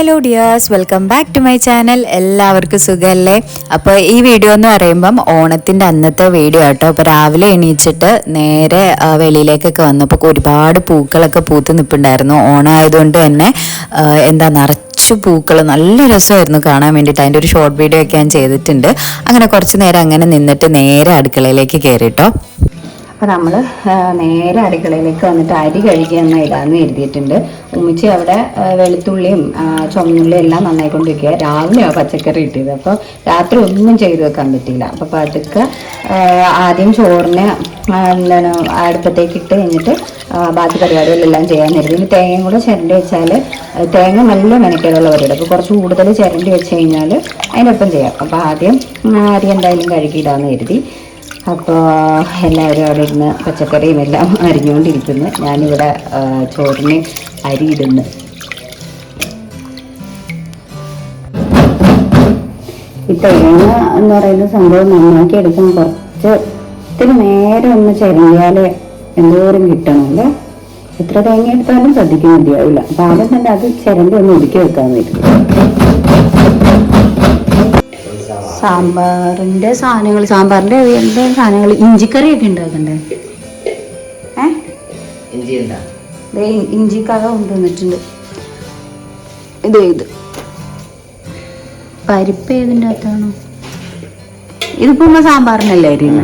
Hello dears welcome back to my channel എല്ലാവർക്കും സുഖമല്ലേ അപ്പോൾ ഈ വീഡിയോ എന്ന് പറയുമ്പം ഓണത്തിന്റെ അന്നത്തെ വീഡിയോ കേട്ടോ അപ്പോൾ രാവിലെ എണീച്ചിട്ട് നേരെ വെളിയിലേക്കൊക്കെ വന്നു അപ്പോൾ ഒരുപാട് പൂക്കളൊക്കെ പൂത്ത് നിൽപ്പുണ്ടായിരുന്നു. ഓണമായതുകൊണ്ട് തന്നെ എന്താ എന്താ കുറച്ച് പൂക്കൾ നല്ല രസമായിരുന്നു കാണാൻ വേണ്ടിയിട്ട്. അതിന്റെ ഒരു ഷോർട്ട് വീഡിയോ ഒക്കെ ഞാൻ ചെയ്തിട്ടുണ്ട്. അങ്ങനെ കുറച്ച് നേരം അങ്ങനെ നിന്നിട്ട് നേരെ അടുക്കളയിലേക്ക് കയറിട്ടോ. അപ്പോൾ നമ്മൾ നേരെ അടുക്കളയിലേക്ക് വന്നിട്ട് അരി കഴിക്കുന്ന ഇടാന്ന് എഴുതിയിട്ടുണ്ട് ഉമ്മിച്ചി അവിടെ വെളുത്തുള്ളിയും വെളുത്തുള്ളിയും എല്ലാം നന്നായി എല്ലാം നന്നായിക്കൊണ്ടിരിക്കുക ആ പച്ചക്കറി ഇട്ടത് അപ്പോൾ രാത്രി ഒന്നും ചെയ്തു വെക്കാൻ പറ്റിയില്ല. അപ്പോൾ പതുക്കെ ആദ്യം ചോറിനെ എന്താണ് അടുപ്പത്തേക്ക് ഇട്ട് കഴിഞ്ഞിട്ട് ബാക്കി പരിപാടികളെല്ലാം ചെയ്യാൻ കരുതി. ഇനി തേങ്ങയും കൂടെ ചിരണ്ടി വെച്ചാൽ തേങ്ങ നല്ല മെനക്കേടുള്ള പരിപാടി. അപ്പോൾ കുറച്ച് കൂടുതൽ ചിരണ്ടി വെച്ച് കഴിഞ്ഞാൽ അതിനൊപ്പം ചെയ്യാം. അപ്പോൾ ആദ്യം അരി എന്തായാലും കഴുകിയിടാമെന്ന് കരുതി. അപ്പോൾ എല്ലാവരും അവിടെ ഇരുന്ന് പച്ചക്കറിയും എല്ലാം അരിഞ്ഞുകൊണ്ടിരിക്കുന്നു. ഞാനിവിടെ ചോറിന് അരി ഇടുന്നു. ഈ തേങ്ങ എന്ന് പറയുന്ന സംഭവം നന്നാക്കി എടുക്കാൻ കുറച്ച് ഇത്തിരി നേരം ഒന്ന് ചെറിയാൽ എന്തോരം കിട്ടണമല്ലേ? എത്ര തേങ്ങ എടുത്താലും ശ്രദ്ധിക്കാൻ മതിയാവില്ല. അപ്പം ആദ്യം തന്നെ അത് ചിരണ്ടി ഒന്ന് ഒതുക്കി വെക്കാൻ പറ്റും സാമ്പാറിന്റെ സാധനങ്ങൾ സാമ്പാറിന്റെ അവിയലിന്റെ സാധനങ്ങൾ ഇഞ്ചിക്കറിയൊക്കെ ഉണ്ടാക്കണ്ടേ ഏ? ഇഞ്ചിക്കറ കൊണ്ടു വന്നിട്ടുണ്ട്. കൊണ്ടുവന്നിട്ടുണ്ട് ഇത് ഇത്. പരിപ്പ് ഏതിന്റെ അകത്താണ്? ഇതിപ്പോ ഉമ്മ സാമ്പാറിനല്ലേ അരിയുന്ന?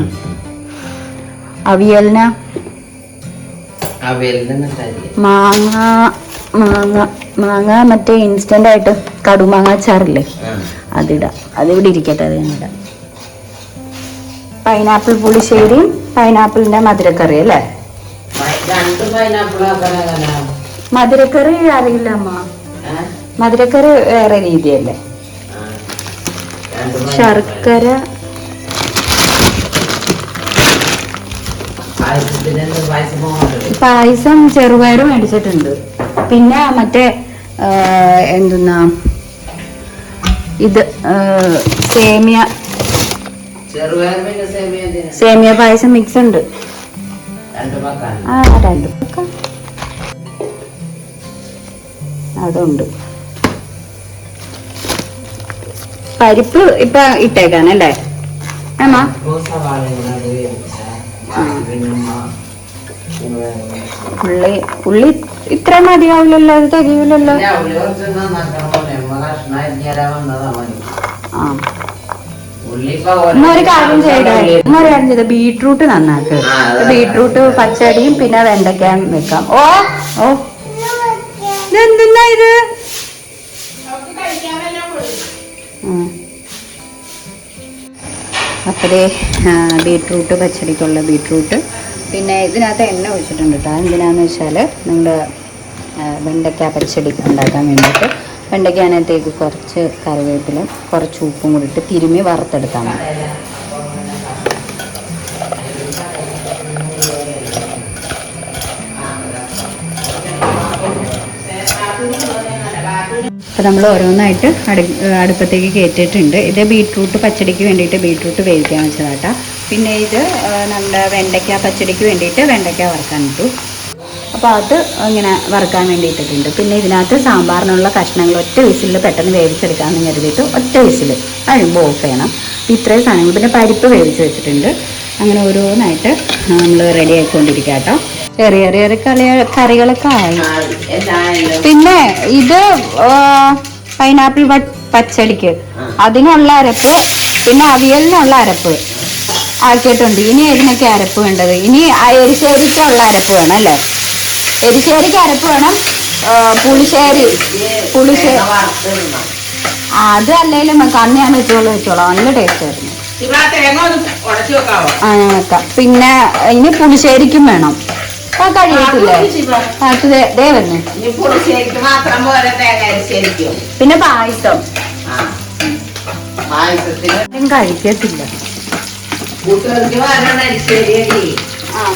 അവിയലിന? മാങ്ങ മാങ്ങ മാങ്ങ മറ്റേ ഇൻസ്റ്റന്റ് ആയിട്ട് കടുമാങ്ങ അച്ചാറില്ലേ? അതിടാം. അതിവിടെ ഇരിക്കട്ടെ അത് ഞാനിടാം പൈനാപ്പിൾ പുളിശ്ശേരിയും പൈനാപ്പിളിന്റെ മധുരക്കറി അല്ലേ? മധുരക്കറി അറിയില്ല അമ്മ. മധുരക്കറി വേറെ രീതിയല്ലേ? ശർക്കര. പായസം ചെറുപയർ മേടിച്ചിട്ടുണ്ട്. പിന്നെ മറ്റേ എന്തുന്നാ? ഇത് സേമിയ. സേമിയ പായസം മിക്സ് ഉണ്ട് ആ രണ്ട് അതുണ്ട്. പരിപ്പ് ഇപ്പൊ ഇട്ടേക്കാനല്ലേ? അമ്മ? ഉള്ളി ഉള്ളി ഇത്ര മതിയാവില്ലല്ലോ അത് തികയില്ലല്ലോ ആ. ഒരു കാര്യം ചെയ്തേ ഒരു കാര്യം ചെയ്ത ബീട്രൂട്ട് നന്നാക്ക്. ബീട്രൂട്ട് പച്ചടിയും പിന്നെ വെണ്ടയ്ക്കാൻ വെക്കാം. ഓ ഓ. ഇതെന്തിന്നാ ഇത്? അപ്പോഴേ ബീട്രൂട്ട് പച്ചടിക്കുള്ള ബീട്രൂട്ട്. പിന്നെ ഇതിനകത്ത് എണ്ണ ഒഴിച്ചിട്ടുണ്ട് കേട്ടോ എന്തിനാന്ന് വെച്ചാൽ നിങ്ങൾ വെണ്ടയ്ക്ക പച്ചടി ഉണ്ടാക്കാൻ വേണ്ടിയിട്ട്. വെണ്ടയ്ക്കാനകത്തേക്ക് കുറച്ച് കറിവേപ്പില കുറച്ച് ഉപ്പും കൂടി ഇട്ട് തിരുമ്മി വറുത്തെടുത്താൽ മതി. അപ്പോൾ നമ്മൾ ഓരോന്നായിട്ട് അടു അടുപ്പത്തേക്ക് കയറ്റിയിട്ടുണ്ട്. ഇത് ബീട്രൂട്ട് പച്ചടിക്ക് വേണ്ടിയിട്ട് ബീട്രൂട്ട് വേവിക്കാൻ വെച്ചതാട്ടാ. പിന്നെ ഇത് നമ്മുടെ വെണ്ടയ്ക്ക പച്ചടിക്ക് വേണ്ടിയിട്ട് വെണ്ടയ്ക്ക വറുക്കാൻ ഇട്ടു. അത് ഇങ്ങനെ വറുക്കാൻ വേണ്ടിയിട്ടിട്ടുണ്ട്. പിന്നെ ഇതിനകത്ത് സാമ്പാറിനുള്ള കഷ്ണങ്ങൾ ഒറ്റ വിസിലിൽ പെട്ടെന്ന് വേവിച്ചെടുക്കാമെന്ന് കരുതിയിട്ട് ഒറ്റ വിസിൽ കഴിയുമ്പോൾ ഓഫ് ചെയ്യണം. ഇത്രയും സാധനങ്ങൾ. പിന്നെ പരിപ്പ് വേവിച്ച് വെച്ചിട്ടുണ്ട്. അങ്ങനെ ഓരോന്നായിട്ട് നമ്മൾ റെഡി ആയിക്കൊണ്ടിരിക്കുക കേട്ടോ. ചെറിയ ചെറിയ കളി കറികളൊക്കെ ആയി. പിന്നെ ഇത് പൈനാപ്പിൾ പച്ചടിക്ക്. അതിനുള്ള അരപ്പ് പിന്നെ അവിയലിനുള്ള അരപ്പ് ആക്കിയിട്ടുണ്ട്. ഇനി ഇതിനൊക്കെ അരപ്പ് വേണ്ടത്. ഇനി ആ എരിശ്ശേരിക്കുള്ള അരപ്പ് വേണം അല്ലേ? എരിശ്ശേരിക്ക് അരപ്പ് വേണം. പുളിശ്ശേരി. പുളിശ്ശേരി. അത് അല്ലെങ്കിലും അന്ന് ഞാൻ വെച്ചോളൂ വെച്ചോളാം. നല്ല ടേസ്റ്റ് ആയിരുന്നു. ആ ഞാൻ വെക്കാം. പിന്നെ ഇനി പുളിശ്ശേരിക്കും വേണം. ആ കഴിയത്തില്ലേ ദേ- തേങ്ങ പിന്നെ പായസം. കഴിക്കത്തില്ല. ആ.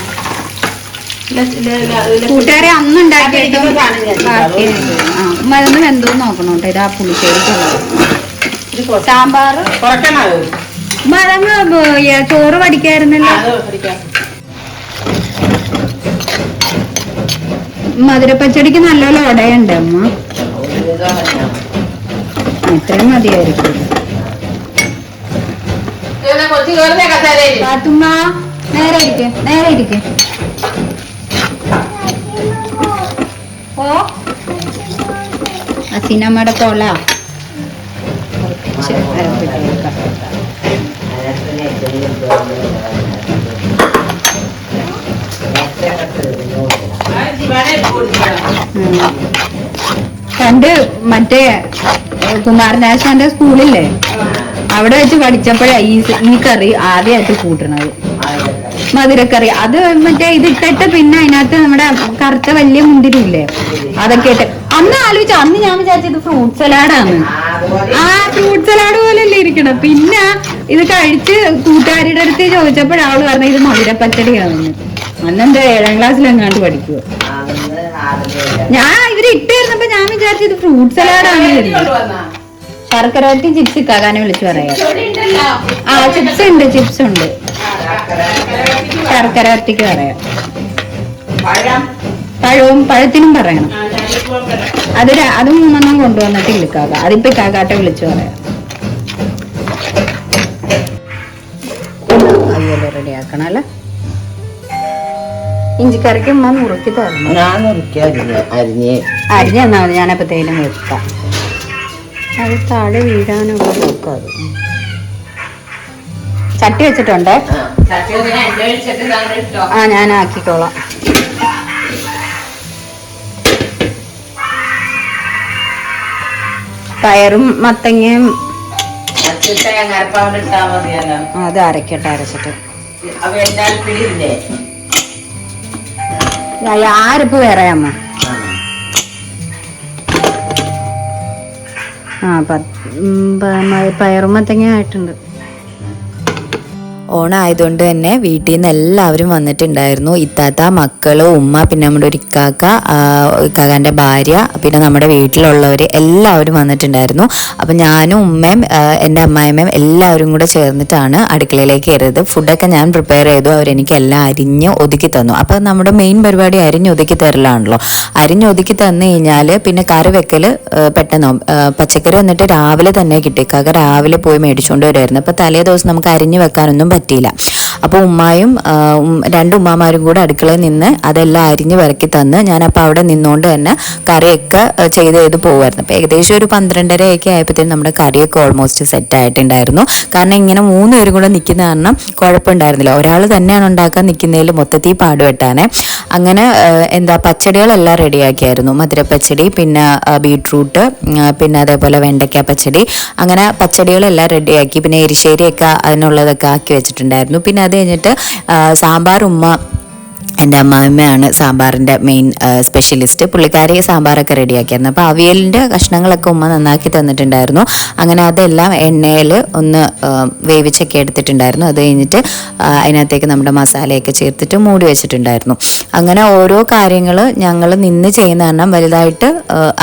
കൂട്ടുകാരെ അന്ന് ഉണ്ടാക്കിയിട്ട് അതെനിക്ക് കാണുന്നില്ല. ബാക്കി ആ മരുന്ന് എന്തോ നോക്കണം കേട്ടോ ഇത് ആ പുളിശ്ശേരിക്കുള്ളത് സാമ്പാർ? മരങ്ങ് ചോറ് പഠിക്കായിരുന്നല്ലോ. മധുരപ്പച്ചടിക്ക് നല്ലോണം ഉടയുണ്ട് അമ്മ. ഇത്രയും മതിയായിരിക്കും പാത്തുമ്മ നേരെ ഇരിക്ക് നേരെ ഇരിക്ക് ഓ അസിനമ്മയുടെ തോള. കുറച്ച് മറ്റേ കുമാരനാശാന്റെ സ്കൂളില്ലേ? അവിടെ വെച്ച് പഠിച്ചപ്പോഴാ ഈ ഈ കറി ആദ്യമായിട്ട് കൂട്ടണത്. മധുരക്കറി അത് മറ്റേ ഇതിട്ടിട്ട് പിന്നെ അതിനകത്ത് നമ്മുടെ കറുത്ത വലിയ മുന്തിരി ഇല്ലേ അതൊക്കെ ഇട്ട്. അന്ന് ആലോചിച്ചു അന്ന് ഞാൻ വിചാരിച്ചത് ഫ്രൂട്ട് സലാഡാണ് ആ ഫ്രൂട്ട് സലാഡ് പോലല്ലേ ഇരിക്കണം പിന്നെ ഇത് കഴിച്ച് കൂട്ടുകാരിയുടെ അടുത്ത് ചോദിച്ചപ്പോൾ അവൾ പറഞ്ഞ ഇത് മധുരപ്പച്ചടിയാണെന്ന്. അന്നെന്താ ഏഴാം ക്ലാസ്സിൽ എങ്ങാണ്ട് പഠിക്കുവോ? ഞാൻ ഇവർ ഇട്ടായിരുന്നപ്പോ ഞാൻ വിചാരിച്ചു ഇത് ഫ്രൂട്ട് സലാഡാണ് ശർക്കര ചിപ്സ് ഇക്കാകാനെ വിളിച്ചു പറയാം. ആ ചിപ്സ് ഉണ്ട് ചിപ്സ് ഉണ്ട്. ശർക്കര. വരട്ടിക്ക് പറയാം. പഴവും പഴത്തിനും പറയണം. അത് ര- അത് മൂന്നെണ്ണം കൊണ്ടുവന്നിട്ട് വിളിക്കാം അതിപ്പോ കാക്കാട്ടെ വിളിച്ചു പറയാം. അയ്യല്ലോ റെഡി ആക്കണം അല്ലേ? ഇഞ്ചിക്കറിക്ക് ഉമ്മ നുറുക്കി തരണം. ഞാൻ മുറിക്കുക അരിഞ്ഞ് അരിഞ്ഞ. തന്നാ മതി. ഞാനപ്പോ തേനും വെക്കാം. അത് താഴെ വീഴാനുള്ള നോക്കാം അത് ചട്ടി വെച്ചിട്ടുണ്ട്. ആ ഞാൻ ആക്കിക്കോളാം പയറും മത്തങ്ങയും അത് അരക്കട്ടെ അരച്ചിട്ട്. ആരിപ്പ് വേറെ അമ്മ. ആ പയറും മത്തങ്ങ ആയിട്ടുണ്ട്. ഓണം ആയതുകൊണ്ട് തന്നെ വീട്ടിൽ നിന്ന് എല്ലാവരും വന്നിട്ടുണ്ടായിരുന്നു. ഇത്താത്ത മക്കൾ ഉമ്മ പിന്നെ നമ്മുടെ ഒരു ഇക്കാക്ക ഇക്കാക്കാന്റെ ഭാര്യ പിന്നെ നമ്മുടെ വീട്ടിലുള്ളവർ എല്ലാവരും വന്നിട്ടുണ്ടായിരുന്നു. അപ്പം ഞാനും ഉമ്മയും എന്റെ അമ്മായിമ്മയും എല്ലാവരും കൂടെ ചേർന്നിട്ടാണ് അടുക്കളയിലേക്ക് കയറിയത്. ഫുഡൊക്കെ ഞാൻ പ്രിപ്പയർ ചെയ്തു. അവരെനിക്ക് എല്ലാം അരിഞ്ഞ് ഒതുക്കി തന്നു. അപ്പം നമ്മുടെ മെയിൻ പരിപാടി അരിഞ്ഞ് ഒതുക്കി തരലാണല്ലോ. അരിഞ്ഞ് ഒതുക്കി തന്നു കഴിഞ്ഞാൽ പിന്നെ കറി വെക്കൽ പെട്ടെന്ന് പച്ചക്കറി വന്നിട്ട് രാവിലെ തന്നെ കിട്ടി. കാക്ക രാവിലെ പോയി മേടിച്ചുകൊണ്ട് വരുമായിരുന്നു അപ്പോൾ തലേ ദിവസം നമുക്ക് അരിഞ്ഞ് വെക്കാനൊന്നും പറ്റിയില്ല. അപ്പോൾ ഉമ്മായും രണ്ട് ഉമ്മമാരും കൂടെ അടുക്കളയിൽ നിന്ന് അതെല്ലാം അരിഞ്ഞ് പെറുക്കി തന്ന് ഞാനപ്പോൾ അവിടെ നിന്നുകൊണ്ട് തന്നെ കറിയൊക്കെ ചെയ്ത് ചെയ്ത് പോകുമായിരുന്നു അപ്പോൾ ഏകദേശം ഒരു പന്ത്രണ്ടരയൊക്കെ ആയപ്പോഴത്തേനും നമ്മുടെ കറിയൊക്കെ ഓൾമോസ്റ്റ് സെറ്റ് ആയിട്ടുണ്ടായിരുന്നു. കാരണം ഇങ്ങനെ മൂന്ന് പേരും കൂടെ നിൽക്കുന്ന കാരണം കുഴപ്പമുണ്ടായിരുന്നില്ല. ഒരാൾ തന്നെയാണ് ഉണ്ടാക്കാൻ നിൽക്കുന്നതിൽ മൊത്തത്തിൽ പാടുപെട്ടാനെ അങ്ങനെ എന്താ പച്ചടികളെല്ലാം റെഡിയാക്കിയായിരുന്നു. മധുരപ്പച്ചടി പിന്നെ ബീട്രൂട്ട് പിന്നെ അതേപോലെ വെണ്ടയ്ക്ക പച്ചടി. അങ്ങനെ പച്ചടികളെല്ലാം റെഡിയാക്കി. പിന്നെ എരിശ്ശേരിയൊക്കെ അതിനുള്ളതൊക്കെ ആക്കി വെച്ചിട്ടുണ്ടായിരുന്നു. പിന്നെ അത് കഴിഞ്ഞിട്ട് സാമ്പാർ ഉമ്മ എന്റെ അമ്മാമ്മയാണ് സാമ്പാറിന്റെ മെയിൻ സ്പെഷ്യലിസ്റ്റ് പുള്ളിക്കാരി സാമ്പാറൊക്കെ റെഡിയാക്കിയായിരുന്നു. അപ്പോൾ അവിയലിന്റെ കഷ്ണങ്ങളൊക്കെ ഉമ്മ നന്നാക്കി തന്നിട്ടുണ്ടായിരുന്നു. അങ്ങനെ അതെല്ലാം എണ്ണയിൽ ഒന്ന് വേവിച്ചൊക്കെ എടുത്തിട്ടുണ്ടായിരുന്നു. അത് കഴിഞ്ഞിട്ട് അതിനകത്തേക്ക് നമ്മുടെ മസാലയൊക്കെ ചേർത്തിട്ട് മൂടി വെച്ചിട്ടുണ്ടായിരുന്നു. അങ്ങനെ ഓരോ കാര്യങ്ങൾ ഞങ്ങൾ നിന്ന് ചെയ്യുന്ന കാരണം വലുതായിട്ട്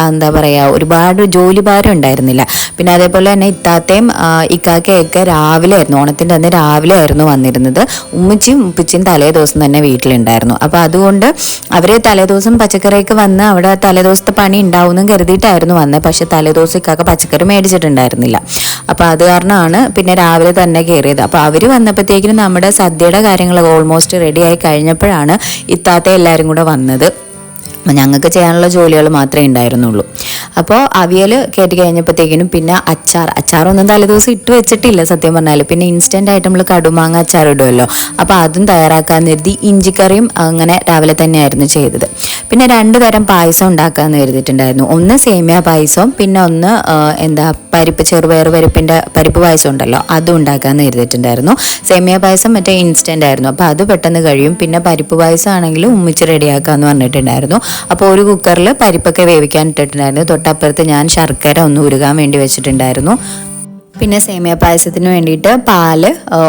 എന്താ പറയുക ഒരുപാട് ജോലി ഭാരം ഉണ്ടായിരുന്നില്ല. പിന്നെ അതേപോലെ തന്നെ ഇത്താത്തയും ഇക്കാക്കയൊക്കെ രാവിലെ ആയിരുന്നു. ഓണത്തിന്റെ അന്ന് രാവിലെ ആയിരുന്നു വന്നിരുന്നത്. ഉമ്മച്ചിയും ഉപ്പിച്ചിയും തലേ ദിവസം തന്നെ വീട്ടിലുണ്ടായിരുന്നു. അപ്പോൾ അതുകൊണ്ട് അവർ തലേദിവസം പച്ചക്കറിയൊക്കെ വന്ന് അവിടെ തലേദിവസത്തെ പണി ഉണ്ടാവുമെന്നും കരുതിയിട്ടായിരുന്നു വന്നത്. പക്ഷെ തലേദിവസക്കൊക്കെ പച്ചക്കറി മേടിച്ചിട്ടുണ്ടായിരുന്നില്ല. അപ്പോൾ അത് കാരണമാണ് പിന്നെ രാവിലെ തന്നെ കയറിയത്. അപ്പോൾ അവർ വന്നപ്പോഴത്തേക്കിനും നമ്മുടെ സദ്യയുടെ കാര്യങ്ങളൊക്കെ ഓൾമോസ്റ്റ് റെഡിയായി കഴിഞ്ഞപ്പോഴാണ് ഇത്താത്ത എല്ലാവരും കൂടെ വന്നത്. ഞങ്ങൾക്ക് ചെയ്യാനുള്ള ജോലികൾ മാത്രമേ ഉണ്ടായിരുന്നുള്ളൂ. അപ്പോൾ അവിയൽ കയറ്റി കഴിഞ്ഞപ്പോഴത്തേക്കിനും പിന്നെ അച്ചാർ അച്ചാറൊന്നും തലേദിവസം ഇട്ട് വെച്ചിട്ടില്ല സത്യം പറഞ്ഞാൽ പിന്നെ ഇൻസ്റ്റന്റ് ആയിട്ട് നമ്മൾ കടുമാങ്ങ അച്ചാർ ഇടുമല്ലോ അപ്പോൾ അതും തയ്യാറാക്കാൻ കരുതി ഇഞ്ചിക്കറിയും അങ്ങനെ രാവിലെ തന്നെയായിരുന്നു ചെയ്തത്. പിന്നെ രണ്ട് തരം പായസം ഉണ്ടാക്കാമെന്ന് കരുതിയിട്ടുണ്ടായിരുന്നു. ഒന്ന് സേമിയ പായസവും പിന്നെ ഒന്ന് എന്താ പരിപ്പ് ചെറുപയർ പരിപ്പിന്റെ പരിപ്പ് പായസം ഉണ്ടല്ലോ അതും ഉണ്ടാക്കാമെന്ന് കരുതിയിട്ടുണ്ടായിരുന്നു. സേമിയ പായസം മറ്റേ ഇൻസ്റ്റന്റ് ആയിരുന്നു. അപ്പോൾ അത് പെട്ടെന്ന് കഴിയും. പിന്നെ പരിപ്പ് പായസം ആണെങ്കിലും ഉമ്മിച്ച് റെഡിയാക്കാമെന്ന് പറഞ്ഞിട്ടുണ്ടായിരുന്നു. അപ്പോൾ ഒരു കുക്കറിൽ പരിപ്പൊക്കെ വേവിക്കാൻ ഇട്ടിട്ടുണ്ടായിരുന്നു. തൊട്ടപ്പുറത്ത് ഞാൻ ശർക്കര ഒന്ന് ഉരുകാൻ വേണ്ടി വെച്ചിട്ടുണ്ടായിരുന്നു. പിന്നെ സേമിയ പായസത്തിന് വേണ്ടിയിട്ട് പാൽ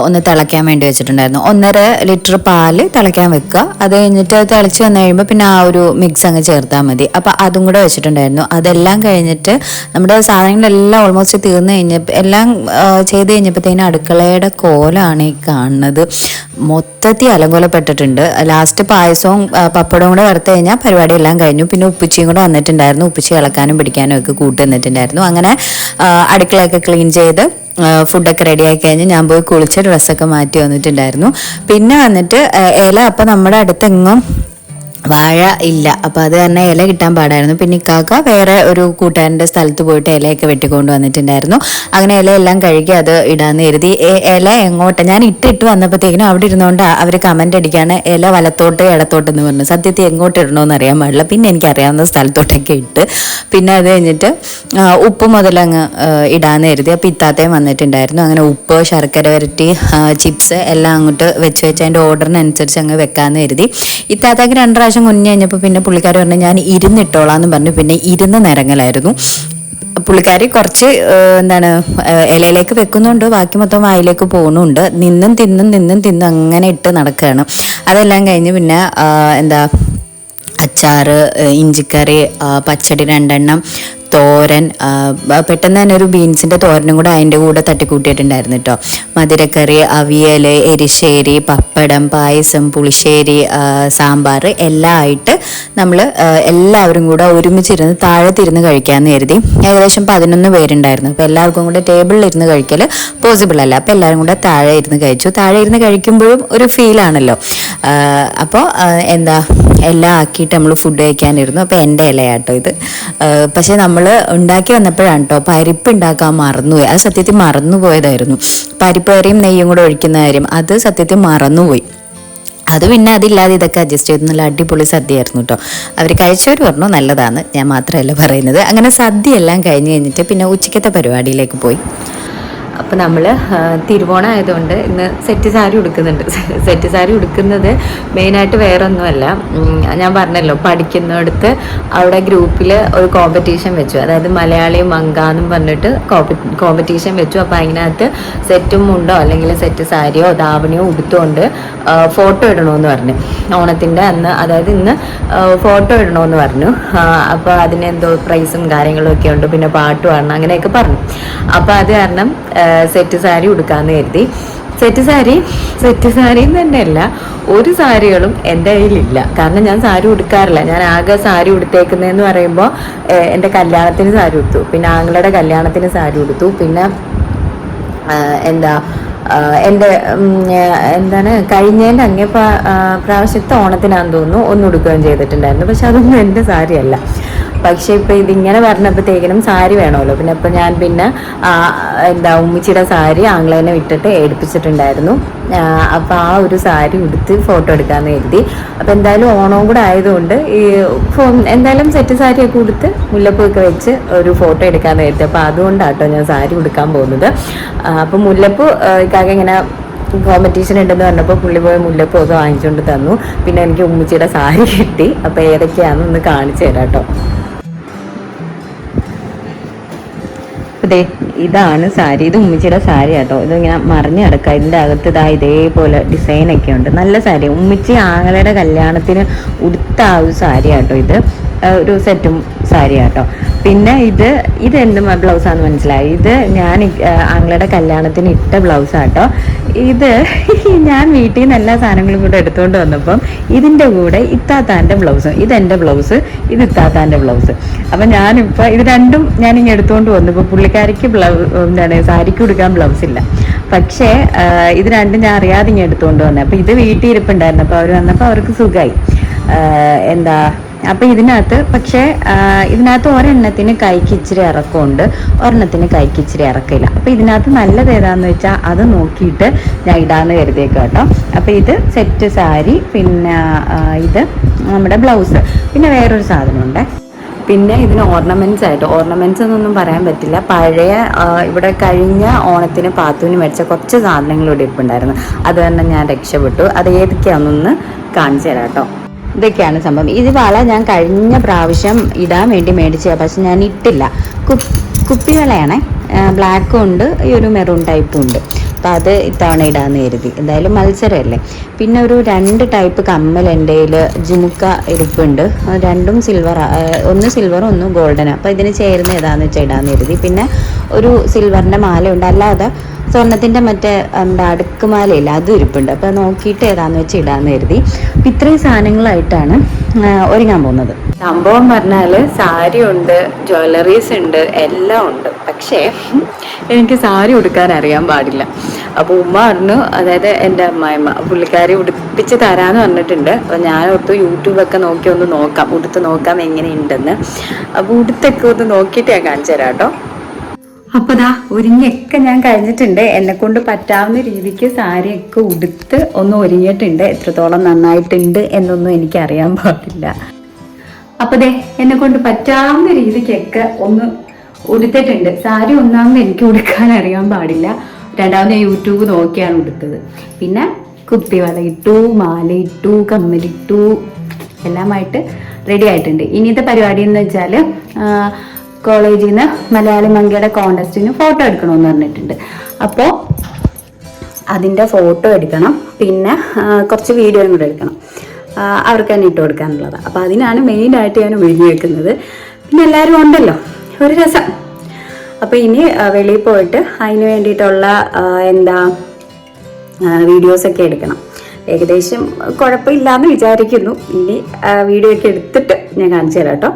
ഒന്ന് തിളയ്ക്കാൻ വേണ്ടി വെച്ചിട്ടുണ്ടായിരുന്നു. ഒന്നര ലിറ്റർ പാൽ തിളയ്ക്കാൻ വെക്കുക. അത് കഴിഞ്ഞിട്ട് തിളച്ച് വന്നു കഴിയുമ്പോൾ പിന്നെ ആ ഒരു മിക്സ് അങ്ങ് ചേർത്താൽ മതി. അപ്പോൾ അതും കൂടെ വെച്ചിട്ടുണ്ടായിരുന്നു. അതെല്ലാം കഴിഞ്ഞിട്ട് നമ്മുടെ സാധനങ്ങളെല്ലാം ഓൾമോസ്റ്റ് തീർന്നു കഴിഞ്ഞപ്പോൾ എല്ലാം ചെയ്ത് കഴിഞ്ഞപ്പോഴത്തേനും അടുക്കളയുടെ കോലാണ് ഈ കാണുന്നത്. മൊത്തത്തിൽ അലങ്കോലപ്പെട്ടിട്ടുണ്ട്. ലാസ്റ്റ് പായസവും പപ്പടവും കൂടെ വറുത്ത് കഴിഞ്ഞാൽ പരിപാടി എല്ലാം കഴിഞ്ഞു. പിന്നെ ഉപ്പുച്ചിയും കൂടെ വന്നിട്ടുണ്ടായിരുന്നു. ഉപ്പുച്ചി ഇളക്കാനും പിടിക്കാനും ഒക്കെ കൂട്ടി നിന്നിട്ടുണ്ടായിരുന്നു അങ്ങനെ അടുക്കളയൊക്കെ ക്ലീൻ ചെയ്ത് ഫുഡൊക്കെ റെഡി ആയി കഴിഞ്ഞ് ഞാൻ പോയി കുളിച്ച് ഡ്രസ്സൊക്കെ മാറ്റി വന്നിട്ടുണ്ടായിരുന്നു. പിന്നെ വന്നിട്ട് ഇല അപ്പം നമ്മുടെ അടുത്തെങ്ങും വാഴ ഇല്ല. അപ്പോൾ അത് കാരണം ഇല കിട്ടാൻ പാടായിരുന്നു. പിന്നെ ഇക്കാക്ക വേറെ ഒരു കൂട്ടുകാരന്റെ സ്ഥലത്ത് പോയിട്ട് ഇലയൊക്കെ വെട്ടിക്കൊണ്ട് വന്നിട്ടുണ്ടായിരുന്നു. അങ്ങനെ ഇലയെല്ലാം കഴുകി അത് ഇടാന്ന് കരുതി. ഇല എങ്ങോട്ട്? ഞാൻ ഇട്ടിട്ട് വന്നപ്പോഴത്തേക്കിനും അവിടെ ഇരുന്നുകൊണ്ട് അവർ കമന്റ് അടിക്കാണ് ഇല വലത്തോട്ട് ഇടത്തോട്ട് എന്ന് പറഞ്ഞു. സത്യത്തിൽ എങ്ങോട്ട് ഇടണമെന്ന് അറിയാൻ പാടില്ല. പിന്നെ എനിക്ക് അറിയാവുന്ന സ്ഥലത്തോട്ടൊക്കെ ഇട്ട്. പിന്നെ അത് കഴിഞ്ഞിട്ട് ഉപ്പ് മുതലങ്ങ് ഇടാന്ന് കരുതി. അപ്പോൾ ഇത്താത്തയും വന്നിട്ടുണ്ടായിരുന്നു. അങ്ങനെ ഉപ്പ് ശർക്കര വരട്ടി ചിപ്സ് എല്ലാം അങ്ങോട്ട് വെച്ച് വെച്ച് അതിന്റെ ഓർഡറിനനുസരിച്ച് അങ്ങ് വെക്കാന്ന് കരുതി. ഇത്താത്തേക്ക് രണ്ട് പ്രാവശ്യം കുഞ്ഞ് കഴിഞ്ഞപ്പോൾ പിന്നെ പുള്ളിക്കാർ പറഞ്ഞു ഞാൻ ഇരുന്നിട്ടോളാം എന്ന് പറഞ്ഞു. പിന്നെ ഇരുന്ന് നിരങ്ങലായിരുന്നു പുള്ളിക്കാരി കുറച്ച് എന്താണ് ഇലയിലേക്ക് വെക്കുന്നുണ്ട്. ബാക്കി മൊത്തം വായിലേക്ക് പോകുന്നുണ്ട്. നിന്നും തിന്നും നിന്നും തിന്നും അങ്ങനെ ഇട്ട് നടക്കുകയാണ്. അതെല്ലാം കഴിഞ്ഞ് പിന്നെ എന്താ അച്ചാറ് ഇഞ്ചിക്കറി പച്ചടി രണ്ടെണ്ണം തോരൻ പെട്ടെന്ന് തന്നെ ഒരു ബീൻസിന്റെ തോരനും കൂടെ അതിന്റെ കൂടെ തട്ടിക്കൂട്ടിയിട്ടുണ്ടായിരുന്നു കേട്ടോ. മധുരക്കറി അവിയൽ എരിശ്ശേരി പപ്പടം പായസം പുളിശ്ശേരി സാമ്പാർ എല്ലാം ആയിട്ട് നമ്മൾ എല്ലാവരും കൂടെ ഒരുമിച്ചിരുന്ന് താഴെത്തിരുന്ന് കഴിക്കാമെന്ന് കരുതി. ഏകദേശം പതിനൊന്ന് പേരുണ്ടായിരുന്നു. അപ്പോൾ എല്ലാവർക്കും കൂടെ ടേബിളിൽ ഇരുന്ന് കഴിക്കൽ പോസിബിൾ അല്ല. അപ്പോൾ എല്ലാവരും കൂടെ താഴെ ഇരുന്ന് കഴിച്ചു. താഴെ ഇരുന്ന് കഴിക്കുമ്പോഴും ഒരു ഫീലാണല്ലോ അപ്പോൾ എന്താ എല്ലാം ആക്കിയിട്ട് നമ്മൾ ഫുഡ് കഴിക്കാനിരുന്നു. അപ്പോൾ എന്റെ ഇലയാട്ടോ ഇത്. പക്ഷേ നമ്മൾ ഉണ്ടാക്കി വന്നപ്പോഴാണ് കേട്ടോ പരിപ്പ് ഉണ്ടാക്കാൻ മറന്നുപോയി. അത് സത്യത്തിൽ മറന്നുപോയതായിരുന്നു. പരിപ്പ് കറിയും നെയ്യും കൂടെ ഒഴിക്കുന്ന കാര്യം അത് സത്യത്തിൽ മറന്നുപോയി. അത് പിന്നെ അതില്ലാതെ ഇതൊക്കെ അഡ്ജസ്റ്റ് ചെയ്ത് നല്ല അടിപൊളി സദ്യയായിരുന്നു കേട്ടോ അവർ കഴിച്ചവർ പറഞ്ഞു നല്ലതാണ്. ഞാൻ മാത്രമല്ല പറയുന്നത്. അങ്ങനെ സദ്യ എല്ലാം കഴിഞ്ഞ് കഴിഞ്ഞിട്ട് പിന്നെ ഉച്ചക്കത്തെ പരിപാടിയിലേക്ക് പോയി. അപ്പോൾ നമ്മൾ തിരുവോണം ആയതുകൊണ്ട് ഇന്ന് സെറ്റ് സാരി ഉടുക്കുന്നുണ്ട്. സെറ്റ് സാരി ഉടുക്കുന്നത് മെയിനായിട്ട് വേറെ ഒന്നുമല്ല ഞാൻ പറഞ്ഞല്ലോ പഠിക്കുന്നിടത്ത് അവിടെ ഗ്രൂപ്പിൽ ഒരു കോമ്പറ്റീഷൻ വെച്ചു. അതായത് മലയാളി മങ്ക എന്നും പറഞ്ഞിട്ട് കോമ്പറ്റീഷൻ വെച്ചു. അപ്പോൾ അതിനകത്ത് സെറ്റും മുണ്ടോ അല്ലെങ്കിൽ സെറ്റ് സാരിയോ ദാവണിയോ ഉടുത്തുകൊണ്ട് ഫോട്ടോ ഇടണമെന്ന് പറഞ്ഞു. ഓണത്തിന്റെ അന്ന് അതായത് ഇന്ന് ഫോട്ടോ ഇടണമെന്ന് പറഞ്ഞു. അപ്പോൾ അതിനെന്തോ പ്രൈസും കാര്യങ്ങളും ഒക്കെ ഉണ്ട്. പിന്നെ പാട്ട് പാടണം അങ്ങനെയൊക്കെ പറഞ്ഞു. അപ്പോൾ അത് കാരണം സെറ്റ് സാരി ഉടുക്കാമെന്ന് കരുതി. സെറ്റ് സാരി സെറ്റ് സാരി തന്നെയല്ല ഒരു സാരികളും എന്റെ കയ്യിലില്ല. കാരണം ഞാൻ സാരി ഉടുക്കാറില്ല. ഞാൻ ആകെ സാരി ഉടുത്തേക്കുന്നതെന്ന് പറയുമ്പോൾ എന്റെ കല്യാണത്തിന് സാരി ഉടുത്തു. പിന്നെ ആങ്ങളുടെ കല്യാണത്തിന് സാരി ഉടുത്തു. പിന്നെ എന്താ എന്റെ എന്താണ് കഴിഞ്ഞതിന്റെ അങ്ങേ പ്രാവശ്യത്തെ ഓണത്തിനാന്ന് തോന്നുന്നു. ഒന്ന് ഉടുക്കുകയും ചെയ്തിട്ടുണ്ടായിരുന്നു. പക്ഷെ അതൊന്നും എന്റെ സാരിയല്ല. പക്ഷെ ഇപ്പൊ ഇതിങ്ങനെ പറഞ്ഞപ്പോഴത്തേക്കിനും സാരി വേണമല്ലോ. പിന്നെ ഇപ്പൊ ഞാൻ പിന്നെ എന്താ ഉമ്മിച്ചിയുടെ സാരി ആംഗ്ലേനെ വിട്ടിട്ട് ഏടിപ്പിച്ചിട്ടുണ്ടായിരുന്നു അപ്പോൾ ആ ഒരു സാരി ഉടുത്ത് ഫോട്ടോ എടുക്കാമെന്ന് കരുതി. അപ്പോൾ എന്തായാലും ഓണവും കൂടെ ആയതുകൊണ്ട് ഈ എന്തായാലും സെറ്റ് സാരിയൊക്കെ ഉടുത്ത് മുല്ലപ്പൂയൊക്കെ വെച്ച് ഒരു ഫോട്ടോ എടുക്കാമെന്ന് കരുതി. അപ്പോൾ അതുകൊണ്ടാട്ടോ ഞാൻ സാരി ഉടുക്കാൻ പോകുന്നത്. അപ്പോൾ മുല്ലപ്പൂ ഇക്കാകെ ഇങ്ങനെ കോമ്പറ്റീഷൻ ഉണ്ടെന്ന് പറഞ്ഞപ്പോൾ പുള്ളി പോയി മുല്ലപ്പൂ ഒക്കെ വാങ്ങിച്ചുകൊണ്ട് തന്നു. പിന്നെ എനിക്ക് ഉമ്മിച്ചിയുടെ സാരി കിട്ടി. അപ്പോൾ ഏതൊക്കെയാണെന്ന് ഒന്ന് കാണിച്ചു തരാം കേട്ടോ അതെ ഇതാണ് സാരി. ഇത് ഉമ്മിച്ചിയുടെ സാരി കേട്ടോ ഇതിങ്ങനെ മറിഞ്ഞ് കിടക്കുക ഇതിന്റെ അകത്ത് ഇതാ ഇതേപോലെ ഡിസൈനൊക്കെ ഉണ്ട്. നല്ല സാരി. ഉമ്മിച്ചി ആങ്ങളുടെ കല്യാണത്തിന് ഉടുത്ത ആ ഒരു സാരി കേട്ടോ ഇത്. ഒരു സെറ്റും സാരി കേട്ടോ പിന്നെ ഇത് ഇത് എന്ത് ബ്ലൗസാന്ന് മനസ്സിലായി? ഇത് ഞാൻ ആങ്ങളുടെ കല്യാണത്തിന് ഇട്ട ബ്ലൗസാട്ടോ ഇത് ഞാൻ വീട്ടിൽ നിന്ന് എല്ലാ സാധനങ്ങളും കൂടെ എടുത്തുകൊണ്ട് വന്നപ്പം ഇതിന്റെ കൂടെ ഇത്താത്താന്റെ ബ്ലൗസും ഇതെന്റെ ബ്ലൗസ് ഇത് ഇത്താത്താന്റെ ബ്ലൗസ്. അപ്പം ഞാനിപ്പോൾ ഇത് രണ്ടും ഞാൻ ഇങ്ങനെ എടുത്തുകൊണ്ട് വന്നു ഇപ്പോൾ പുള്ളിക്കാരിക്ക് ബ്ലൗ എന്താണ് സാരിക്ക് കൊടുക്കാൻ ബ്ലൗസ് ഇല്ല. പക്ഷേ ഇത് രണ്ടും ഞാൻ അറിയാതെ ഇങ്ങനെ എടുത്തുകൊണ്ട് വന്നത് അപ്പോൾ ഇത് വീട്ടിൽ ഇരിപ്പുണ്ടായിരുന്നു അപ്പോൾ അവർ വന്നപ്പോൾ അവർക്ക് സുഖമായി എന്താ അപ്പൊ ഇതിനകത്ത് പക്ഷേ ഇതിനകത്ത് ഒരെണ്ണത്തിന് കൈക്ക് ഇച്ചിരി ഇറക്കമുണ്ട്. ഒരെണ്ണത്തിന് കൈക്ക് ഇച്ചിരി ഇറക്കില്ല. അപ്പൊ ഇതിനകത്ത് നല്ലത് ഏതാന്ന് വെച്ചാൽ അത് നോക്കിയിട്ട് ഞാൻ ഇടാന്ന് കരുതിയേക്കാം കേട്ടോ. അപ്പൊ ഇത് സെറ്റ് സാരി പിന്നെ ഇത് നമ്മുടെ ബ്ലൗസ്. പിന്നെ വേറൊരു സാധനമുണ്ട്. പിന്നെ ഇതിന് ഓർണമെന്റ്സ് ആയിട്ട്. ഓർണമെന്റ്സ് എന്നൊന്നും പറയാൻ പറ്റില്ല. പഴയ ഇവിടെ കഴിഞ്ഞ ഓണത്തിന് പാത്തുവിന് മേടിച്ച കുറച്ച് സാധനങ്ങൾ ഇവിടെ ഇരിപ്പുണ്ടായിരുന്നു. അത് തന്നെ ഞാൻ രക്ഷപ്പെട്ടു. അത് ഏതൊക്കെയാണെന്നൊന്ന് കാണിച്ചു തരാം കേട്ടോ. ഇതൊക്കെയാണ് സംഭവം. ഇത് വള ഞാൻ കഴിഞ്ഞ പ്രാവശ്യം ഇടാൻ വേണ്ടി മേടിച്ചതാണ് പക്ഷെ ഞാൻ ഇട്ടില്ല. കുപ്പി വളയാണേ ബ്ലാക്കും ഉണ്ട് ഈ ഒരു മെറൂൺ ടൈപ്പും ഉണ്ട് അപ്പോൾ അത് ഇത്തവണ ഇടാന്ന് കരുതി. എന്തായാലും മത്സരമല്ലേ പിന്നെ ഒരു രണ്ട് ടൈപ്പ് കമ്മൽ എന്റെ കയ്യിൽ ജുമുക്ക ഇരിപ്പുണ്ട്. രണ്ടും സിൽവർ ഒന്ന് സിൽവറും ഒന്ന് ഗോൾഡൻ അപ്പോൾ ഇതിന് ചേരുന്ന ഏതാണെന്ന് വെച്ചാൽ ഇടാന്ന് കരുതി. പിന്നെ ഒരു സിൽവറിന്റെ മാലയുണ്ട്. അല്ലാതെ സ്വർണത്തിന്റെ മറ്റേ നമ്മുടെ അടുക്കുമാലയില്ല അതും ഇരിപ്പുണ്ട്. അപ്പോൾ നോക്കിയിട്ട് ഏതാന്ന് വെച്ച് ഇടാന്ന് കരുതി. അപ്പം ഇത്രയും സാധനങ്ങളായിട്ടാണ് ഒരുങ്ങാൻ പോകുന്നത്. സംഭവം പറഞ്ഞാൽ സാരി ഉണ്ട് ജ്വല്ലറീസ് ഉണ്ട് എല്ലാം ഉണ്ട്. പക്ഷേ എനിക്ക് സാരി ഉടുക്കാൻ അറിയാൻ പാടില്ല. അപ്പോൾ ഉമ്മ പറഞ്ഞു അതായത് എന്റെ അമ്മായിമ്മ പുള്ളിക്കാരി ഉടുപ്പിച്ച് തരാമെന്ന് പറഞ്ഞിട്ടുണ്ട്. അപ്പോൾ ഞാൻ ഒത്തു യൂട്യൂബൊക്കെ നോക്കി ഒന്ന് നോക്കാം ഉടുത്ത് നോക്കാം എങ്ങനെയുണ്ടെന്ന്. അപ്പോൾ ഉടുത്തൊക്കെ ഒന്ന് നോക്കിയിട്ട് ഞാൻ കാണിച്ചു തരാം കേട്ടോ. അപ്പൊ ദാ ഒരുങ്ങിയൊക്കെ ഞാൻ കഴിഞ്ഞിട്ടുണ്ട്. എന്നെ കൊണ്ട് പറ്റാവുന്ന രീതിക്ക് സാരിയൊക്കെ ഉടുത്ത് ഒന്ന് ഒരുങ്ങിയിട്ടുണ്ട്. എത്രത്തോളം നന്നായിട്ടുണ്ട് എന്നൊന്നും എനിക്ക് അറിയാൻ പാടില്ല. അപ്പൊ ദേ എന്നെ കൊണ്ട് പറ്റാവുന്ന രീതിക്കൊക്കെ ഒന്ന് ഉടുത്തിട്ടുണ്ട്. സാരി ഒന്നാമത് എനിക്ക് ഉടുക്കാൻ അറിയാൻ പാടില്ല. രണ്ടാമത് ഞാൻ യൂട്യൂബ് നോക്കിയാണ് ഉടുത്തത്. പിന്നെ കുപ്പിവള ഇട്ടു മാല ഇട്ടു കമ്മലിട്ടു എല്ലാമായിട്ട് റെഡി ആയിട്ടുണ്ട്. ഇനിയത്തെ പരിപാടി എന്ന് വെച്ചാൽ കോളേജിൽ നിന്ന് മലയാളി മങ്കയുടെ കോണ്ടസ്റ്റിന് ഫോട്ടോ എടുക്കണമെന്ന് പറഞ്ഞിട്ടുണ്ട്. അപ്പോൾ അതിന്റെ ഫോട്ടോ എടുക്കണം. പിന്നെ കുറച്ച് വീഡിയോയും കൂടെ എടുക്കണം. അവർക്ക് തന്നെ ഇട്ട് കൊടുക്കാനുള്ളത്. അപ്പോൾ അതിനാണ് മെയിനായിട്ട് ഞാൻ ഒഴിഞ്ഞു വെക്കുന്നത് പിന്നെ എല്ലാവരും ഉണ്ടല്ലോ. ഒരു രസം. അപ്പോൾ ഇനി വെളിയിൽ പോയിട്ട് അതിന് വേണ്ടിയിട്ടുള്ള എന്താ വീഡിയോസൊക്കെ എടുക്കണം. ഏകദേശം കുഴപ്പമില്ലാന്ന് വിചാരിക്കുന്നു. ഇനി വീഡിയോ ഒക്കെ എടുത്തിട്ട് ഞാൻ കാണിച്ചു തരാം കേട്ടോ.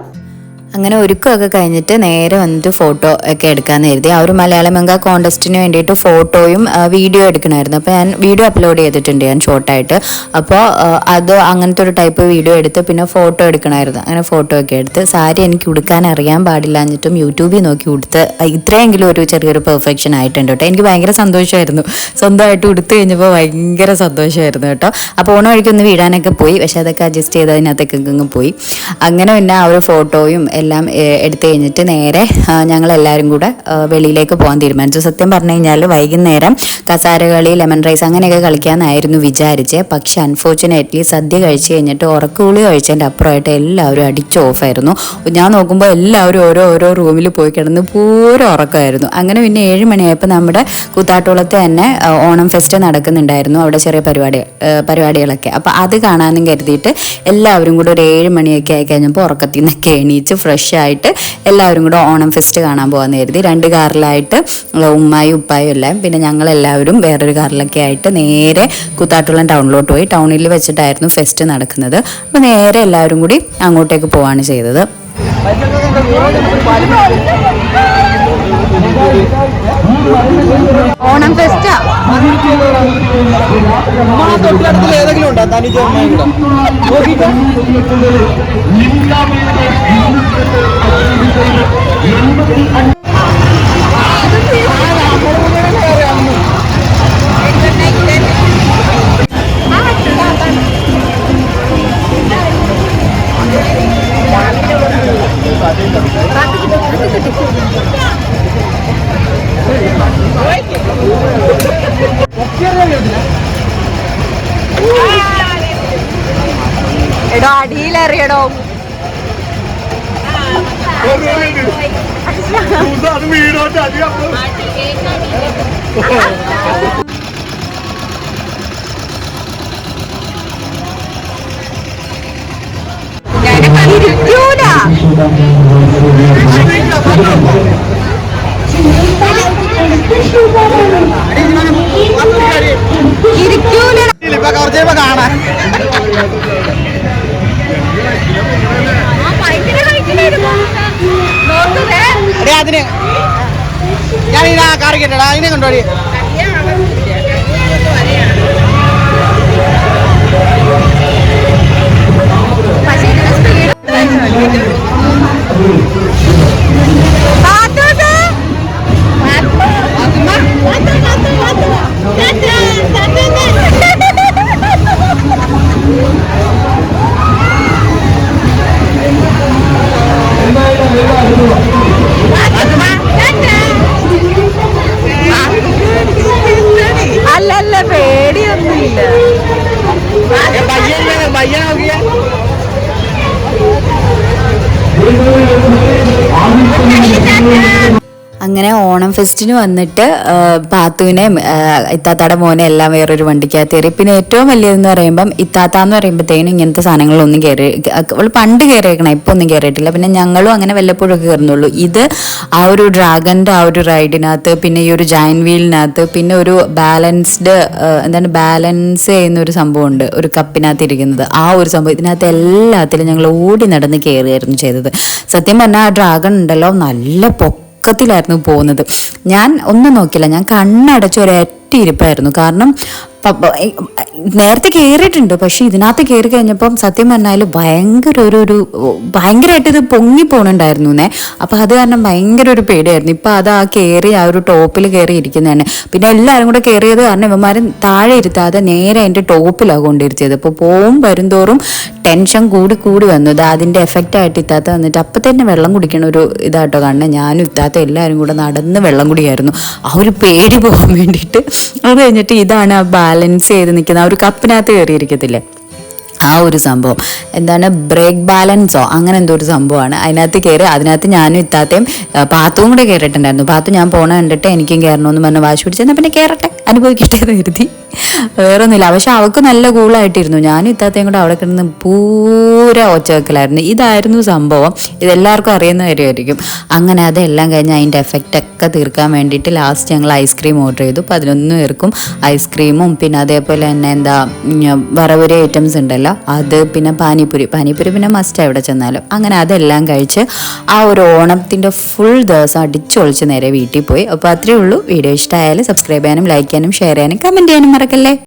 അങ്ങനെ ഒരുക്കമൊക്കെ കഴിഞ്ഞിട്ട് നേരെ വന്നിട്ട് ഫോട്ടോ ഒക്കെ എടുക്കാമെന്ന് കരുതി. ആ ഒരു മലയാളം മംഗ കോണ്ടസ്റ്റിന് വേണ്ടിയിട്ട് ഫോട്ടോയും വീഡിയോ എടുക്കണമായിരുന്നു അപ്പോൾ ഞാൻ വീഡിയോ അപ്ലോഡ് ചെയ്തിട്ടുണ്ട് ഞാൻ ഷോർട്ടായിട്ട് അപ്പോൾ അത് അങ്ങനത്തെ ഒരു ടൈപ്പ് വീഡിയോ എടുത്ത് പിന്നെ ഫോട്ടോ എടുക്കണമായിരുന്നു അങ്ങനെ ഫോട്ടോ ഒക്കെ എടുത്ത് സാരി എനിക്ക് ഉടുക്കാൻ അറിയാൻ പാടില്ല എന്നിട്ടും യൂട്യൂബിൽ നോക്കി ഉടുത്ത് ഇത്രയെങ്കിലും ഒരു ചെറിയൊരു പെർഫെക്ഷൻ ആയിട്ടുണ്ട് കേട്ടോ. എനിക്ക് ഭയങ്കര സന്തോഷമായിരുന്നു. സ്വന്തമായിട്ട് ഉടുത്ത് കഴിഞ്ഞപ്പോൾ ഭയങ്കര സന്തോഷമായിരുന്നു കേട്ടോ. അപ്പോൾ ഓണം വഴിക്കൊന്ന് വീഴാനൊക്കെ പോയി. പക്ഷേ അതൊക്കെ അഡ്ജസ്റ്റ് ചെയ്ത് അതിനകത്തേക്കൊക്കെ പോയി. അങ്ങനെ പിന്നെ ആ ഒരു ഫോട്ടോയും എല്ലാം എടുത്തു കഴിഞ്ഞിട്ട് നേരെ ഞങ്ങളെല്ലാവരും കൂടെ വെളിയിലേക്ക് പോകാൻ തീരുമാനിച്ചു. സത്യം പറഞ്ഞു കഴിഞ്ഞാൽ വൈകുന്നേരം കസാരകളി ലെമൺ റൈസ് അങ്ങനെയൊക്കെ കളിക്കാമെന്നായിരുന്നു വിചാരിച്ചത് പക്ഷെ അൺഫോർച്ചുനേറ്റ്ലി സദ്യ കഴിച്ച് കഴിഞ്ഞിട്ട് ഉറക്കുകൂളി കഴിച്ചതിന്റെ അപ്പുറമായിട്ട് എല്ലാവരും അടിച്ച് ഓഫായിരുന്നു ഞാൻ നോക്കുമ്പോൾ എല്ലാവരും ഓരോ ഓരോ റൂമിൽ പോയി കിടന്ന് പൂരം ഉറക്കമായിരുന്നു. അങ്ങനെ പിന്നെ ഏഴ് മണിയായപ്പോൾ നമ്മുടെ കൂത്താട്ടുളത്ത് തന്നെ ഓണം ഫെസ്റ്റ് നടക്കുന്നുണ്ടായിരുന്നു അവിടെ ചെറിയ പരിപാടി പരിപാടികളൊക്കെ. അപ്പോൾ അത് കാണാനും കരുതിയിട്ട് എല്ലാവരും കൂടെ ഒരു ഏഴ് മണിയൊക്കെ ആയി കഴിഞ്ഞപ്പോൾ ഉറക്കത്തിൽ നിന്നൊക്കെ എണീച്ച് ഫ്രഷ് ആയിട്ട് എല്ലാവരും കൂടെ ഓണം ഫെസ്റ്റ് കാണാൻ പോകാമെന്ന് കരുതി. രണ്ട് കാറിലായിട്ട് ഉമ്മായും ഉപ്പായും എല്ലാം. പിന്നെ ഞങ്ങളെല്ലാവരും വേറൊരു കാറിലൊക്കെ ആയിട്ട് നേരെ കൂത്താട്ടുളം ടൗണിലോട്ട് പോയി. ടൗണിൽ വെച്ചിട്ടായിരുന്നു ഫെസ്റ്റ് നടക്കുന്നത്. അപ്പോൾ നേരെ എല്ലാവരും കൂടി അങ്ങോട്ടേക്ക് പോവാണ് ചെയ്തത്. ഓണം ഫെസ്റ്റാ തൊട്ടടുത്തുള്ള ഏതെങ്കിലും ഉണ്ടോ? തനിജ നോക്കിക്കോ. എടോ അടിയിലെറിയടോ. അത് വീടോട്ട് അധികം കാണാൻ അതിന് ഞാൻ ഇതിനെ ആ അതിനെ കൊണ്ടുപോയി പക്ഷേ കൊണ്ടുപോടി അല്ലല്ല പേടിയൊന്നുമില്ല. ഫെസ്റ്റിന് വന്നിട്ട് പാത്തുവിനെ ഇത്താത്താടെ മോനെ എല്ലാം വേറൊരു വണ്ടിക്കകത്ത് കയറി. പിന്നെ ഏറ്റവും വലിയതെന്ന് പറയുമ്പം ഇത്താത്ത എന്ന് പറയുമ്പോഴത്തേനും ഇങ്ങനത്തെ സാധനങ്ങളൊന്നും കയറി അവൾ പണ്ട് കയറിയേക്കണം ഇപ്പൊ ഒന്നും കയറിയിട്ടില്ല. പിന്നെ ഞങ്ങളും അങ്ങനെ വല്ലപ്പോഴൊക്കെ കയറുന്നുള്ളൂ. ഇത് ആ ഒരു ഡ്രാഗന്റെ ആ ഒരു റൈഡിനകത്ത് പിന്നെ ഈ ഒരു ജൈൻ വീലിനകത്ത് പിന്നെ ഒരു ബാലൻസ്ഡ് എന്താണ് ബാലൻസ് ചെയ്യുന്ന ഒരു സംഭവമുണ്ട്. ഒരു കപ്പിനകത്ത് ഇരിക്കുന്നത്. ആ ഒരു സംഭവം ഇതിനകത്ത് എല്ലാത്തിലും ഞങ്ങൾ ഓടി നടന്ന് കയറുകയായിരുന്നു ചെയ്തത്. സത്യം പറഞ്ഞാൽ ആ ഡ്രാഗൺ ഉണ്ടല്ലോ നല്ല പൊക്കത്തിലായിരുന്നു പോകുന്നത്. ഞാൻ ഒന്നും നോക്കില്ല ഞാൻ കണ്ണടച്ച് ഒരൊറ്റ ഇരിപ്പായിരുന്നു കാരണം നേരത്തെ കയറിയിട്ടുണ്ട് പക്ഷെ ഇതിനകത്ത് കയറി കഴിഞ്ഞപ്പം സത്യം പറഞ്ഞാൽ ഭയങ്കര ഒരു ഒരു ഭയങ്കരമായിട്ട് ഇത് പൊങ്ങി പോണുണ്ടായിരുന്നു എന്നേ അപ്പം അത് കാരണം ഭയങ്കര ഒരു പേടിയായിരുന്നു. ഇപ്പം അത് ആ കയറി ആ ഒരു ടോപ്പിൽ കയറി ഇരിക്കുന്നതന്നെ. പിന്നെ എല്ലാവരും കൂടെ കയറിയത് കാരണം ഇവന്മാരും താഴെ ഇരുത്താതെ നേരെ അതിന്റെ ടോപ്പിലാണ് കൊണ്ടിരുത്തിയത്. അപ്പോൾ പോവും വരുംതോറും ടെൻഷൻ കൂടി കൂടി വന്നു. ഇത് അതിന്റെ എഫക്റ്റ് ആയിട്ട് ഇത്താത്ത വന്നിട്ട് അപ്പം തന്നെ വെള്ളം കുടിക്കണ ഒരു ഇതാട്ടോ. കാരണം ഞാനും ഇത്താത്ത എല്ലാവരും കൂടെ നടന്ന് വെള്ളം കുടിയായിരുന്നു. ആ ഒരു പേടി പോകാൻ വേണ്ടിയിട്ട് അത് കഴിഞ്ഞിട്ട് ഇതാണ് ബാലൻസ് ചെയ്ത് നിൽക്കുന്ന ഒരു കപ്പിനകത്ത് കയറിയിരിക്കത്തില്ലേ? ആ ഒരു സംഭവം. എന്താണ്? ബ്രേക്ക് ബാലൻസോ അങ്ങനെ എന്തോ ഒരു സംഭവമാണ്. അതിനകത്ത് കയറി അതിനകത്ത് ഞാനും ഇത്താത്തയും പാത്തും കൂടെ കയറിയിട്ടുണ്ടായിരുന്നു പാത്തു ഞാൻ പോണ കണ്ടിട്ട് എനിക്കും കയറണമെന്ന് പറഞ്ഞ് വാശി പിടിച്ചെന്നാൽ പിന്നെ കയറട്ടെ അനുഭവിക്കട്ടെ എന്ന് കരുതി. വേറെ ഒന്നുമില്ല പക്ഷെ അവൾക്ക് നല്ല കൂളായിട്ടിരുന്നു. ഞാനും ഇത്താത്തയും കൂടെ അവിടെ കിടന്ന് പൂര ഒച്ചവെക്കലായിരുന്നു. ഇതായിരുന്നു സംഭവം. ഇതെല്ലാവർക്കും അറിയുന്ന കാര്യമായിരിക്കും. അങ്ങനെ അതെല്ലാം കഴിഞ്ഞ് അതിന്റെ എഫക്റ്റ് ഒക്കെ തീർക്കാൻ വേണ്ടിയിട്ട് ലാസ്റ്റ് ഞങ്ങൾ ഐസ്ക്രീം ഓർഡർ ചെയ്തു. പതിനൊന്ന് പേർക്കും ഐസ്ക്രീമും പിന്നെ അതേപോലെ തന്നെ എന്താ വറവരി ഐറ്റംസ് ഉണ്ടല്ലോ. അത് പിന്നെ പാനിപ്പുരി പാനിപ്പുരി പിന്നെ മസ്റ്റ് എവിടെ ചെന്നാലും. അങ്ങനെ അതെല്ലാം കഴിച്ച് ആ ഒരു ഓണത്തിന്റെ ഫുൾ ദിവസം അടിച്ചൊളിച്ച് നേരെ വീട്ടിൽ പോയി. അപ്പോൾ അത്രയേ ഉള്ളൂ. വീഡിയോ ഇഷ്ടമായാലും സബ്സ്ക്രൈബ് ചെയ്യാനും ലൈക്ക് ചെയ്യാനും ഷെയർ ചെയ്യാനും കമന്റ് ചെയ്യാനും മറക്കല്ലേ?